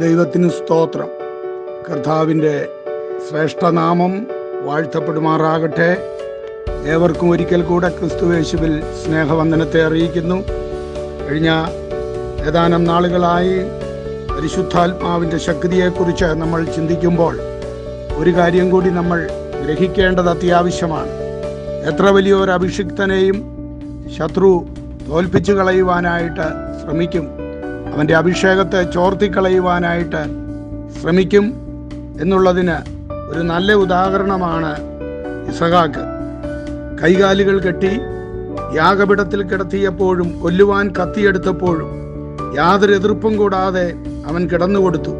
ദൈവത്തിന് സ്തോത്രം. കർത്താവിന്റെ ശ്രേഷ്ഠനാമം വാഴ്ത്തപ്പെടുമാറാകട്ടെ. ഏവർക്കും ഒരിക്കൽ കൂടെ ക്രിസ്തുവേശുവിൽ സ്നേഹവന്ദനത്തെ അറിയിക്കുന്നു. കഴിഞ്ഞ ഏതാനും നാളുകളായി പരിശുദ്ധാത്മാവിന്റെ ശക്തിയെക്കുറിച്ച് നമ്മൾ ചിന്തിക്കുമ്പോൾ ഒരു കാര്യം കൂടി നമ്മൾ ഗ്രഹിക്കേണ്ടത് അത്യാവശ്യമാണ്. എത്ര വലിയൊരു അഭിഷിക്തനെയും ശത്രു തോൽപ്പിച്ചു കളയുവാനായിട്ട് ശ്രമിക്കും. അവന്റെ അഭിഷേകത്തെ ചോർത്തിക്കളയുവാനായിട്ട് ശ്രമിക്കും എന്നുള്ളതിന് ഒരു നല്ല ഉദാഹരണമാണ് ഇസഹാക്ക്. കൈകാലുകൾ കെട്ടി യാഗപിടത്തിൽ കിടത്തിയപ്പോഴും കൊല്ലുവാൻ കത്തിയെടുത്തപ്പോഴും യാതൊരു എതിർപ്പും കൂടാതെ അവൻ കിടന്നുകൊടുത്തു.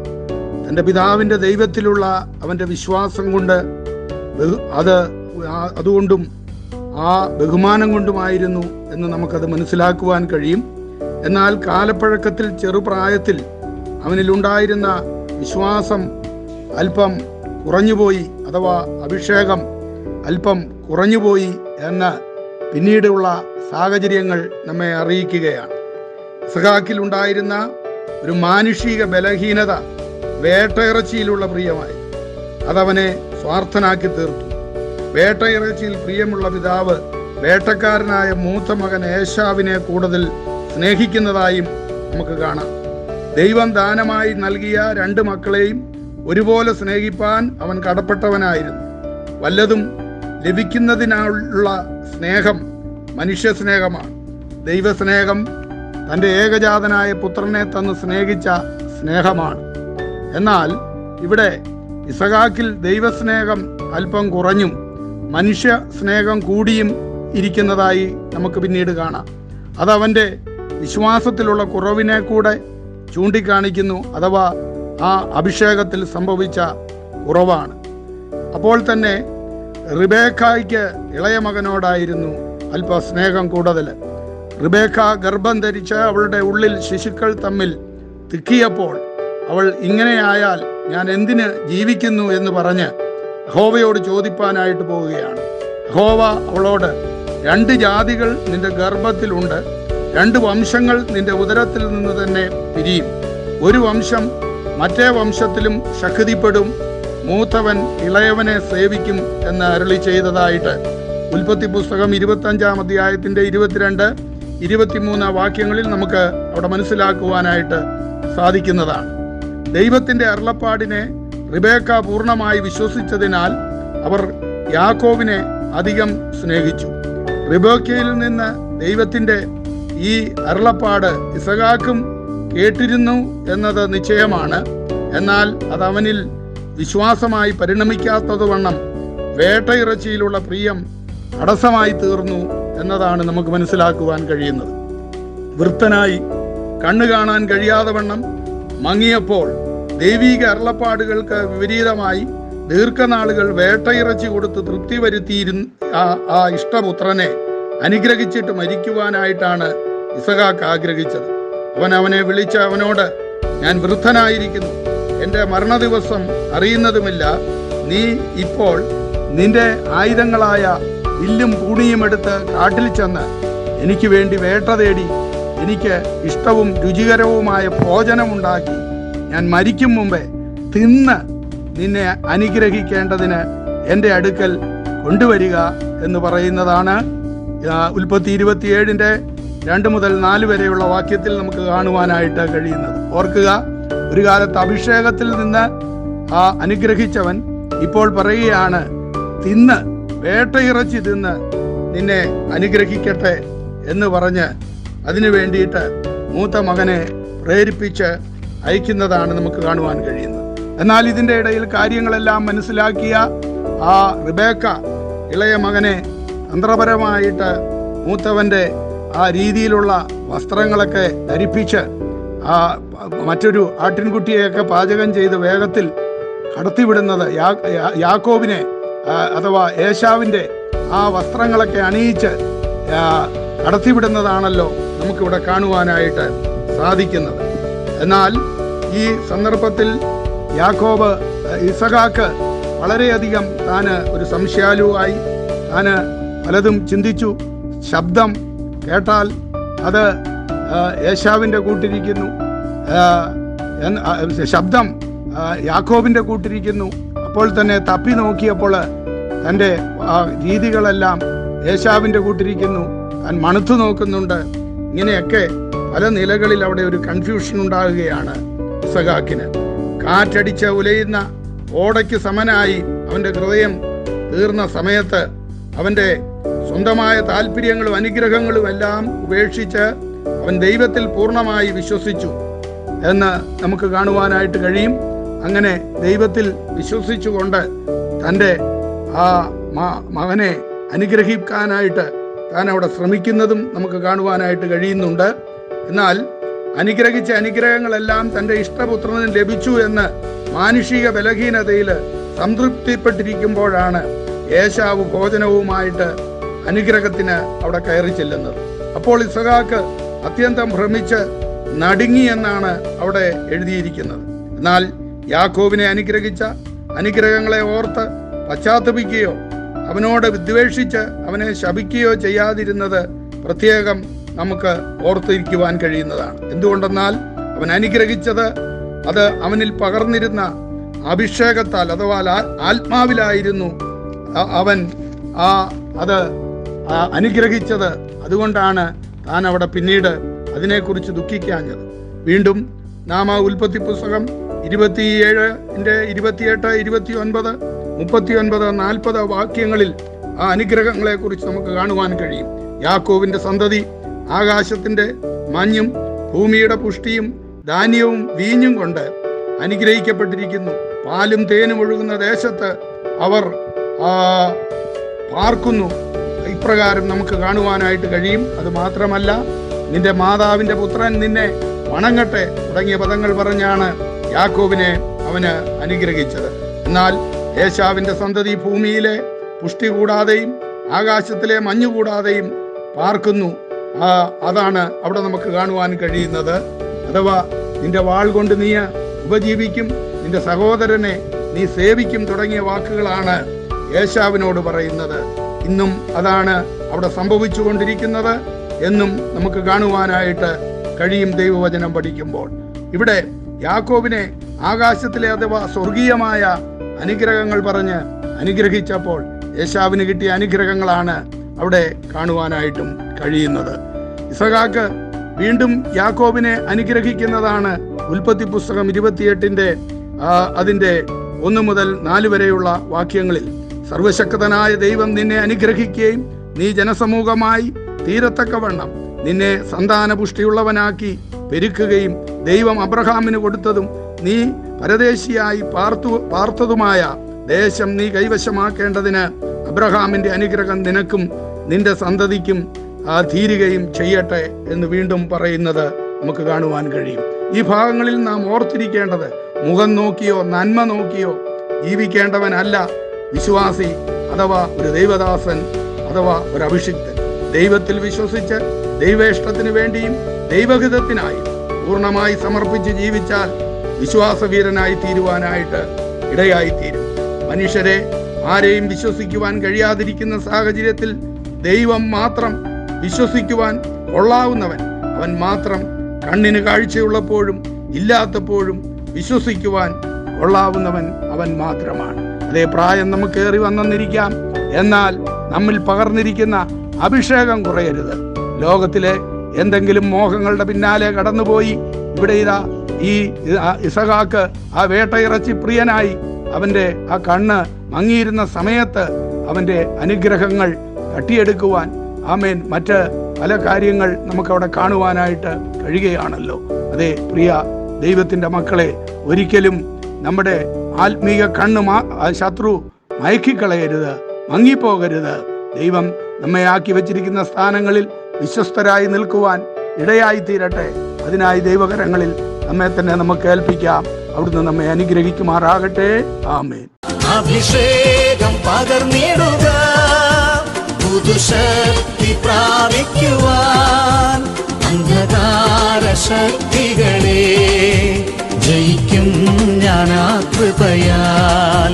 തന്റെ പിതാവിന്റെ ദൈവത്തിലുള്ള അവന്റെ വിശ്വാസം കൊണ്ട് അത് അതുകൊണ്ടും ആ ബഹുമാനം കൊണ്ടുമായിരുന്നു എന്ന് നമുക്കത് മനസ്സിലാക്കുവാൻ കഴിയും. എന്നാൽ കാലപ്പഴക്കത്തിൽ ചെറുപ്രായത്തിൽ അവനിലുണ്ടായിരുന്ന വിശ്വാസം അല്പം കുറഞ്ഞുപോയി അഥവാ അഭിഷേകം അല്പം കുറഞ്ഞുപോയി എന്ന് പിന്നീടുള്ള സാഹചര്യങ്ങൾ നമ്മെ അറിയിക്കുകയാണ്. സഖാക്കിൽ ഉണ്ടായിരുന്ന ഒരു മാനുഷിക ബലഹീനത വേട്ടയിറച്ചിയിലുള്ള പ്രിയമായി. അതവനെ സ്വാർത്ഥനാക്കി തീർത്തു. വേട്ടയിറച്ചിയിൽ പ്രിയമുള്ള പിതാവ് വേട്ടക്കാരനായ മൂത്ത മകൻ ഏശാവിനെ കൂടുതൽ സ്നേഹിക്കുന്നതായും നമുക്ക് കാണാം. ദൈവം ദാനമായി നൽകിയ രണ്ട് മക്കളെയും ഒരുപോലെ സ്നേഹിപ്പാൻ അവൻ കടപ്പെട്ടവനായിരുന്നു. വല്ലതും ലഭിക്കുന്നതിനുള്ള സ്നേഹം മനുഷ്യ സ്നേഹമാണ് ദൈവസ്നേഹം തന്റെ ഏകജാതനായ പുത്രനെ തന്ന് സ്നേഹിച്ച സ്നേഹമാണ്. എന്നാൽ ഇവിടെ ഇസഹാക്കിൽ ദൈവസ്നേഹം അല്പം കുറഞ്ഞും മനുഷ്യ സ്നേഹം കൂടിയും ഇരിക്കുന്നതായി നമുക്ക് പിന്നീട് കാണാം. അതവന്റെ വിശ്വാസത്തിലുള്ള കുറവിനെ കൂടെ ചൂണ്ടിക്കാണിക്കുന്നു അഥവാ ആ അഭിഷേകത്തിൽ സംഭവിച്ച കുറവാണ് അപ്പോൾ തന്നെ റിബേക്കായ്ക്ക് ഇളയ മകനോടായിരുന്നു അല്പ സ്നേഹം കൂടുതൽ റിബേക്ക ഗർഭം ധരിച്ച് അവളുടെ ഉള്ളിൽ ശിശുക്കൾ തമ്മിൽ തിക്കിയപ്പോൾ അവൾ ഇങ്ങനെയായാൽ ഞാൻ എന്തിന് ജീവിക്കുന്നു എന്ന് പറഞ്ഞ് ഹോവയോട് ചോദിപ്പാനായിട്ട് പോവുകയാണ്. ഹോവ അവളോട് രണ്ട് ജാതികൾ നിന്റെ ഗർഭത്തിലുണ്ട് രണ്ട് വംശങ്ങൾ നിന്റെ ഉദരത്തിൽ നിന്ന് തന്നെ പിരിയും. ഒരു വംശം മറ്റേ വംശത്തിലും ശക്തിപ്പെടും മൂത്തവൻ ഇളയവനെ സേവിക്കും എന്ന് അരളി ചെയ്തതായിട്ട് ഉൽപ്പത്തി പുസ്തകം ഇരുപത്തഞ്ചാം അധ്യായത്തിന്റെ ഇരുപത്തിരണ്ട് ഇരുപത്തിമൂന്ന് വാക്യങ്ങളിൽ നമുക്ക് അവിടെ മനസ്സിലാക്കുവാനായിട്ട് സാധിക്കുന്നതാണ്. ദൈവത്തിന്റെ അരുളപ്പാടിനെ റിബേക്ക പൂർണമായി വിശ്വസിച്ചതിനാൽ അവർ യാക്കോവിനെ അധികം സ്നേഹിച്ചു. റിബേക്കയിൽ നിന്ന് ദൈവത്തിന്റെ ഈ അരുളപ്പാട് ഇസഹാക്കും കേട്ടിരുന്നു എന്നത് നിശ്ചയമാണ്. എന്നാൽ അത് അവനിൽ വിശ്വാസമായി പരിണമിക്കാത്തതുവണ്ണം വേട്ടയിറച്ചിയിലുള്ള പ്രിയം തടസ്സമായി തീർന്നു എന്നതാണ് നമുക്ക് മനസ്സിലാക്കുവാൻ കഴിയുന്നത്. വൃത്തനായി കണ്ണു കാണാൻ കഴിയാതെ വണ്ണം മങ്ങിയപ്പോൾ ദൈവീക അരുളപ്പാടുകൾക്ക് വിപരീതമായി ദീർഘനാളുകൾ വേട്ടയിറച്ചി കൊടുത്ത് തൃപ്തി വരുത്തിയിരുന്ന ആ ഇഷ്ടപുത്രനെ അനുഗ്രഹിച്ചിട്ട് മരിക്കുവാനായിട്ടാണ് ഇസഹാക്ക് ആഗ്രഹിച്ചത്. അവൻ അവനെ വിളിച്ച് അവനോട് ഞാൻ വൃദ്ധനായിരിക്കുന്നു. എന്റെ മരണദിവസം അറിയുന്നതുമില്ല. നീ ഇപ്പോൾ നിന്റെ ആയുധങ്ങളായ ഇല്ലും കൂണിയും എടുത്ത് കാട്ടിൽ ചെന്ന് എനിക്ക് വേണ്ടി വേട്ട തേടി എനിക്ക് ഇഷ്ടവും രുചികരവുമായ ഭോജനമുണ്ടാക്കി. ഞാൻ മരിക്കും മുമ്പേ തിന്ന് നിന്നെ അനുഗ്രഹിക്കേണ്ടതിന് എന്റെ അടുക്കൽ കൊണ്ടുവരിക എന്ന് പറയുന്നതാണ് ഉൽപ്പത്തി ഇരുപത്തിയേഴിന്റെ രണ്ട് മുതൽ നാല് വരെയുള്ള വാക്യത്തിൽ നമുക്ക് കാണുവാനായിട്ട് കഴിയുന്നത്. ഓർക്കുക ഒരു കാലത്ത് അഭിഷേകത്തിൽ നിന്ന് ആ അനുഗ്രഹിച്ചവൻ ഇപ്പോൾ പറയുകയാണ് തിന്ന് വേട്ടയിറച്ചി തിന്ന് നിന്നെ അനുഗ്രഹിക്കട്ടെ എന്ന് പറഞ്ഞ് അതിനു വേണ്ടിയിട്ട് മൂത്ത മകനെ പ്രേരിപ്പിച്ച് അയക്കുന്നതാണ് നമുക്ക് കാണുവാൻ കഴിയുന്നത്. എന്നാൽ ഇതിന്റെ ഇടയിൽ കാര്യങ്ങളെല്ലാം മനസ്സിലാക്കിയ ആ റിബേക്ക ഇളയ മകനെ തന്ത്രപരമായിട്ട് മൂത്തവന്റെ ആ രീതിയിലുള്ള വസ്ത്രങ്ങളൊക്കെ ധരിപ്പിച്ച് ആ മറ്റൊരു ആട്ടിൻകുട്ടിയെയൊക്കെ പാചകം ചെയ്ത് വേഗത്തിൽ കടത്തിവിടുന്നത് യാക്കോബിനെ അഥവാ ഏശാവിന്റെ ആ വസ്ത്രങ്ങളൊക്കെ അണിയിച്ച് കടത്തിവിടുന്നതാണല്ലോ നമുക്കിവിടെ കാണുവാനായിട്ട് സാധിക്കുന്നത്. എന്നാൽ ഈ സന്ദർഭത്തിൽ യാക്കോബ് ഇസഹാക്ക് വളരെയധികം താന് ഒരു സംശയാലുവായി താന് പലതും ചിന്തിച്ചു. ശബ്ദം കേട്ടാൽ അത് യേശാവിന്റെ കൂട്ടിരിക്കുന്നു. ശബ്ദം യാക്കോബിന്റെ കൂട്ടിരിക്കുന്നു. അപ്പോൾ തന്നെ തപ്പി നോക്കിയപ്പോൾ തന്റെ രീതികളെല്ലാം യേശാവിന്റെ കൂട്ടിരിക്കുന്നു. താൻ മണുത്തു നോക്കുന്നുണ്ട്. ഇങ്ങനെയൊക്കെ പല നിലകളിൽ അവിടെ ഒരു കൺഫ്യൂഷൻ ഉണ്ടാകുകയാണ് ഇസഹാക്കിന്. കാറ്റടിച്ച് ഉലയുന്ന ഓടയ്ക്ക് സമനായി അവന്റെ ഹൃദയം തീർന്ന സമയത്ത് അവന്റെ സ്വന്തമായ താല്പര്യങ്ങളും അനുഗ്രഹങ്ങളും എല്ലാം ഉപേക്ഷിച്ച് അവൻ ദൈവത്തിൽ പൂർണമായി വിശ്വസിച്ചു എന്ന് നമുക്ക് കാണുവാനായിട്ട് കഴിയും. അങ്ങനെ ദൈവത്തിൽ വിശ്വസിച്ചുകൊണ്ട് തന്റെ ആ മകനെ അനുഗ്രഹിക്കാനായിട്ട് താൻ അവിടെ ശ്രമിക്കുന്നതും നമുക്ക് കാണുവാനായിട്ട് കഴിയുന്നുണ്ട്. എന്നാൽ അനുഗ്രഹിച്ച അനുഗ്രഹങ്ങളെല്ലാം തന്റെ ഇഷ്ടപുത്രന് ലഭിച്ചു എന്ന് മാനുഷിക ബലഹീനതയിൽ സംതൃപ്തിപ്പെട്ടിരിക്കുമ്പോഴാണ് യേശാവ് ഭോജനവുമായിട്ട് അനുഗ്രഹത്തിന് അവിടെ കയറി ചെല്ലുന്നത്. അപ്പോൾ ഇസഹാക്ക് അത്യന്തം ഭ്രമിച്ച് നടുങ്ങി എന്നാണ് അവിടെ എഴുതിയിരിക്കുന്നത്. എന്നാൽ യാക്കോബിനെ അനുഗ്രഹിച്ച അനുഗ്രഹങ്ങളെ ഓർത്ത് പശ്ചാത്തപിക്കുകയോ അവനോട് വിദ്വേഷിച്ച് അവനെ ശപിക്കുകയോ ചെയ്യാതിരുന്നത് പ്രത്യേകം നമുക്ക് ഓർത്തിരിക്കുവാൻ കഴിയുന്നതാണ്. എന്തുകൊണ്ടെന്നാൽ അവൻ അനുഗ്രഹിച്ചത് അത് അവനിൽ പകർന്നിരുന്ന അഭിഷേകത്താൽ അഥവാ ആത്മാവിലായിരുന്നു അവൻ ആ അത് അനുഗ്രഹിച്ചത് അതുകൊണ്ടാണ് താൻ അവിടെ പിന്നീട് അതിനെക്കുറിച്ച് ദുഃഖിക്കാഞ്ഞത്. വീണ്ടും നാം ആ ഉൽപ്പത്തി പുസ്തകം ഇരുപത്തിയേഴിന്റെ ഇരുപത്തിയെട്ട് ഇരുപത്തി ഒൻപത് മുപ്പത്തി ഒൻപത് നാൽപ്പത് വാക്യങ്ങളിൽ ആ അനുഗ്രഹങ്ങളെക്കുറിച്ച് നമുക്ക് കാണുവാൻ കഴിയും. യാക്കോവിന്റെ സന്തതി ആകാശത്തിന്റെ മഞ്ഞും ഭൂമിയുടെ പുഷ്ടിയും ധാന്യവും വീഞ്ഞും കൊണ്ട് അനുഗ്രഹിക്കപ്പെട്ടിരിക്കുന്നു. പാലും തേനും ഒഴുകുന്ന ദേശത്ത് അവർ പാർക്കുന്നു. ഇപ്രകാരം നമുക്ക് കാണുവാനായിട്ട് കഴിയും. അത് മാത്രമല്ല നിന്റെ മാതാവിന്റെ പുത്രൻ നിന്നെ വണങ്ങട്ടെ തുടങ്ങിയ പദങ്ങൾ പറഞ്ഞാണ് യാക്കോബിനെ അവന് അനുഗ്രഹിച്ചത്. എന്നാൽ ഏശാവിന്റെ സന്തതി ഭൂമിയിലെ പുഷ്ടി കൂടാതെയും ആകാശത്തിലെ മഞ്ഞു കൂടാതെയും പാർക്കുന്നു. അതാണ് അവിടെ നമുക്ക് കാണുവാൻ കഴിയുന്നത്. അഥവാ നിന്റെ വാൾ കൊണ്ട് നീ ഉപജീവിക്കും നിന്റെ സഹോദരനെ നീ സേവിക്കും തുടങ്ങിയ വാക്കുകളാണ് യേശാവിനോട് പറയുന്നത്. ഇന്നും അതാണ് അവിടെ സംഭവിച്ചുകൊണ്ടിരിക്കുന്നത് എന്നും നമുക്ക് കാണുവാനായിട്ട് കഴിയും ദൈവവചനം പഠിക്കുമ്പോൾ. ഇവിടെ യാക്കോബിനെ ആകാശത്തിലെ അഥവാ സ്വർഗീയമായ അനുഗ്രഹങ്ങൾ പറഞ്ഞ് അനുഗ്രഹിച്ചപ്പോൾ യേശാവിന് കിട്ടിയ അനുഗ്രഹങ്ങളാണ് അവിടെ കാണുവാനായിട്ടും കഴിയുന്നത്. ഇസഹാക്ക് വീണ്ടും യാക്കോബിനെ അനുഗ്രഹിക്കുന്നതാണ് ഉൽപ്പത്തി പുസ്തകം ഇരുപത്തിയെട്ടിന്റെ അതിന്റെ ഒന്ന് മുതൽ നാല് വരെയുള്ള വാക്യങ്ങളിൽ സർവശക്തനായ ദൈവം നിന്നെ അനുഗ്രഹിക്കുകയും നീ ജനസമൂഹമായി തീരത്തക്കവണ്ണം നിന്നെ സന്താന പുഷ്ടിയുള്ളവനാക്കി പെരുക്കുകയും ദൈവം അബ്രഹാമിന് കൊടുത്തതും നീ പരദേശിയായി പാർത്തു പാർത്തതുമായ ദേശം നീ കൈവശമാക്കേണ്ടതിന് അബ്രഹാമിന്റെ അനുഗ്രഹം നിനക്കും നിന്റെ സന്തതിക്കും തീരുകയും ചെയ്യട്ടെ എന്ന് വീണ്ടും പറയുന്നത് നമുക്ക് കാണുവാൻ കഴിയും. ഈ ഭാഗങ്ങളിൽ നാം ഓർത്തിരിക്കേണ്ടത് മുഖം നോക്കിയോ നന്മ നോക്കിയോ ജീവിക്കേണ്ടവനല്ല. വിശ്വാസി അഥവാ ഒരു ദൈവദാസൻ അഥവാ ഒരു അഭിഷിക്തൻ. ദൈവത്തിൽ വിശ്വസിച്ച് ദൈവേഷ്ടത്തിന് വേണ്ടിയും ദൈവഹിതത്തിനായും പൂർണമായി സമർപ്പിച്ച് ജീവിച്ചാൽ വിശ്വാസവീരനായി തീരുവാനായിട്ട് ഇടയായി തീരും മനുഷ്യരെ ആരെയും വിശ്വസിക്കുവാൻ കഴിയാതിരിക്കുന്ന സാഹചര്യത്തിൽ ദൈവം മാത്രം വിശ്വസിക്കുവാൻ കൊള്ളാവുന്നവൻ. അവൻ മാത്രം കണ്ണിന് കാഴ്ചയുള്ളപ്പോഴും ഇല്ലാത്തപ്പോഴും വിശ്വസിക്കുവാൻ കൊള്ളാവുന്നവൻ അവൻ മാത്രമാണ്. അതേ പ്രായം നമുക്ക് ഏറി വന്നെന്നിരിക്കാം. എന്നാൽ നമ്മിൽ പകർന്നിരിക്കുന്ന അഭിഷേകം കുറയരുത്. ലോകത്തിലെ എന്തെങ്കിലും മോഹങ്ങളുടെ പിന്നാലെ കടന്നുപോയി ഇവിടെ ഇതാ ഈ ഇസഹാക്ക് ആ വേട്ടയിറച്ചി പ്രിയനായി അവന്റെ ആ കണ്ണ് മങ്ങിയിരുന്ന സമയത്ത് അവന്റെ അനുഗ്രഹങ്ങൾ തട്ടിയെടുക്കുവാൻ ആമേൻ. മറ്റ് പല കാര്യങ്ങൾ നമുക്കവിടെ കാണുവാനായിട്ട് കഴിയുകയാണല്ലോ. അതെ പ്രിയ ദൈവത്തിന്റെ മക്കളെ ഒരിക്കലും നമ്മുടെ ആത്മീക കണ്ണ് ആ ശത്രു മയക്കിക്കളയരുത് മങ്ങിപ്പോകരുത്. ദൈവം നമ്മെ ആക്കി വെച്ചിരിക്കുന്ന സ്ഥാനങ്ങളിൽ വിശ്വസ്തരായി നിൽക്കുവാൻ ഇടയായി തീരട്ടെ അതിനായി ദൈവകരങ്ങളിൽ നമ്മെ തന്നെ നമുക്ക് ഏൽപ്പിക്കാം. അവിടുന്ന് നമ്മെ അനുഗ്രഹിക്കുമാറാകട്ടെ. ആമേൻ. അഭിഷേകം പകർന്നിടുക. പുതുശക്തി പ്രാപിക്കുവാൻ കൃപയാൽ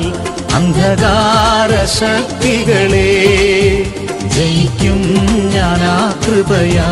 അന്ധകാര ശക്തികളെ ജയിക്കും ഞാൻ ആ കൃപയാൽ.